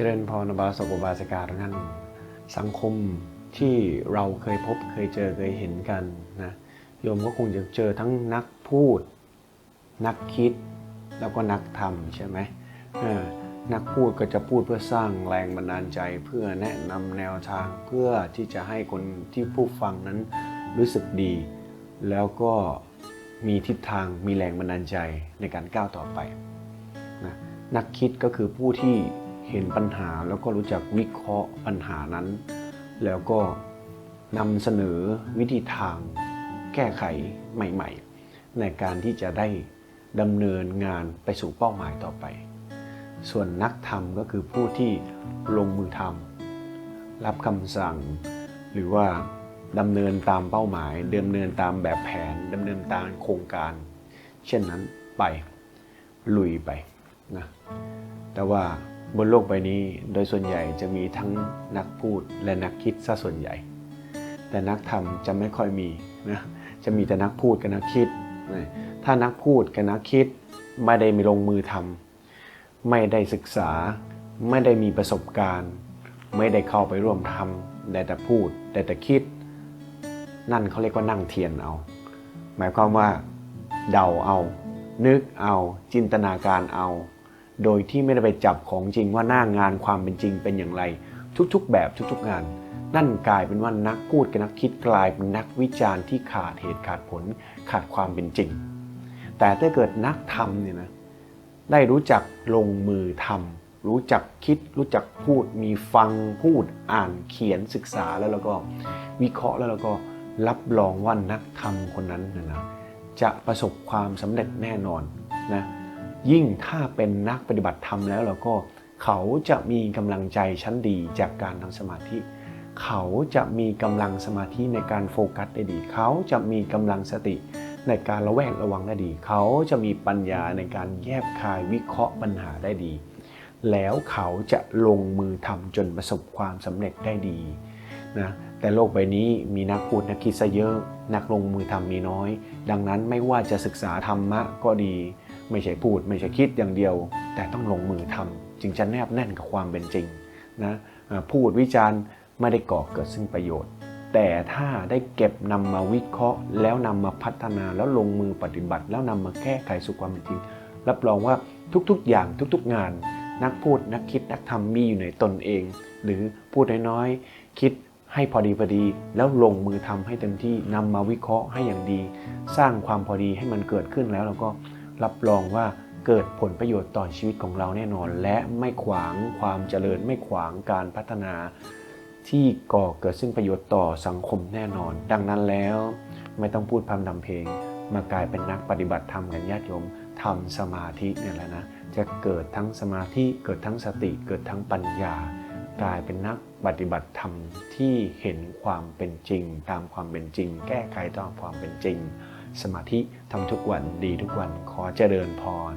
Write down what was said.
เจริญพรบาสกบาสกาทุกท่านสังคมที่เราเคยพบเคยเจอเคยเห็นกันนะโยมก็คงจะเจอทั้งนักพูด นักคิดแล้วก็นักทำใช่ไหมเออนักพูดก็จะพูดเพื่อสร้างแรงบันดาลใจ เพื่อแนะนำแนวทางเพื่อที่จะให้คนที่ผู้ฟังนั้นรู้สึกดี แล้วก็มีทิศทางมีแรงบันดาลใจในการก้าวต่อไปนะนักคิดก็คือผู้ที่ เห็นปัญหาแล้วก็รู้จักวิเคราะห์ปัญหานั้น แล้วก็นำเสนอวิธีทางแก้ไขใหม่ ๆ ในการที่จะได้ดำเนินงานไปสู่เป้าหมายต่อไป ส่วนนักทำก็คือผู้ที่ลงมือทำรับคำสั่ง หรือว่าดำเนินตามเป้าหมายดำเนินตามแบบแผนดำเนินตามโครงการ เช่นนั้นไปลุยไปนะแต่ว่า บนโลกใบนี้โดยส่วนใหญ่จะมีทั้งนักพูดและนักคิดซะส่วนใหญ่ แต่นักทำจะไม่ค่อยมีนะจะมีแต่นักพูดกับนักคิด ถ้านักพูดกับนักคิดไม่ได้มีลงมือทำไม่ได้ศึกษา ไม่ได้มีประสบการณ์ ไม่ได้เข้าไปร่วมทำได้แต่พูดได้แต่คิด นั่นเขาเรียกว่านั่งเทียนเอา หมายความว่าเดาเอา นึกเอา จินตนาการเอา โดยที่ไม่ได้ไปจับของจริงว่าหน้างานความเป็นจริงเป็นอย่างไร ทุกๆ แบบทุกๆงาน นั่นกลายเป็นว่านักพูดกับนักคิดกลายเป็นนักวิจารณ์ที่ขาดเหตุขาดผลขาดความเป็นจริง แต่ถ้าเกิดนักทำเนี่ยนะได้รู้จักลงมือทำรู้จักคิด รู้จักพูดมีฟังพูดอ่านเขียนศึกษาแล้วเราก็วิเคราะห์แล้วเราก็รับรองว่านักทำคนนั้นนะนะจะประสบความสำเร็จแน่นอนนะ ยิ่งถ้าเป็นนักปฏิบัติธรรมแล้วเราก็เขาจะมีกำลังใจชั้นดีจากการทำสมาธิ เขาจะมีกำลังสมาธิในการโฟกัสได้ดี เขาจะมีกำลังสติในการระแวดระวังได้ดี เขาจะมีปัญญาในการแยบคายวิเคราะห์ปัญหาได้ดี แล้วเขาจะลงมือทำจนประสบความสำเร็จได้ดีนะแต่โลกใบนี้มีนักพูดนักคิดซะเยอะ นักลงมือทำมีน้อย ดังนั้นไม่ว่าจะศึกษาธรรมะก็ดี ไม่ใช่พูด ไม่ใช่คิดอย่างเดียว แต่ต้องลงมือทำจึงจะแนบแน่นกับความเป็นจริงนะพูดวิจารณ์ไม่ได้ก่อเกิดซึ่งประโยชน์ แต่ถ้าได้เก็บนำมาวิเคราะห์ แล้วนำมาพัฒนาแล้วลงมือปฏิบัติ แล้วนำมาแก้ไขสู่ความเป็นจริง รับรองว่าทุกๆอย่างทุกๆงาน นักพูดนักคิดนักทำมีอยู่ในตนเอง หรือพูดน้อยๆคิดให้พอดีพอดีแล้วลงมือทำให้เต็มที่นำมาวิเคราะห์ให้อย่างดี สร้างความพอดีให้มันเกิดขึ้นแล้วเราก็ รับรองว่าเกิดผลประโยชน์ต่อชีวิตของเราแน่นอน และไม่ขวางความเจริญไม่ขวางการพัฒนาที่ก่อเกิดซึ่งประโยชน์ต่อสังคมแน่นอน ดังนั้นแล้วไม่ต้องพูดพร่ำทำเพลง มากลายเป็นนักปฏิบัติธรรมกันญาติโยมทำสมาธิเนี่ยแหละนะ จะเกิดทั้งสมาธิเกิดทั้งสติเกิดทั้งปัญญา กลายเป็นนักปฏิบัติธรรมที่เห็นความเป็นจริง ตามความเป็นจริง แก้ไขตามความเป็นจริง สมาธิทำทุกวันดีทุกวันขอเจริญพร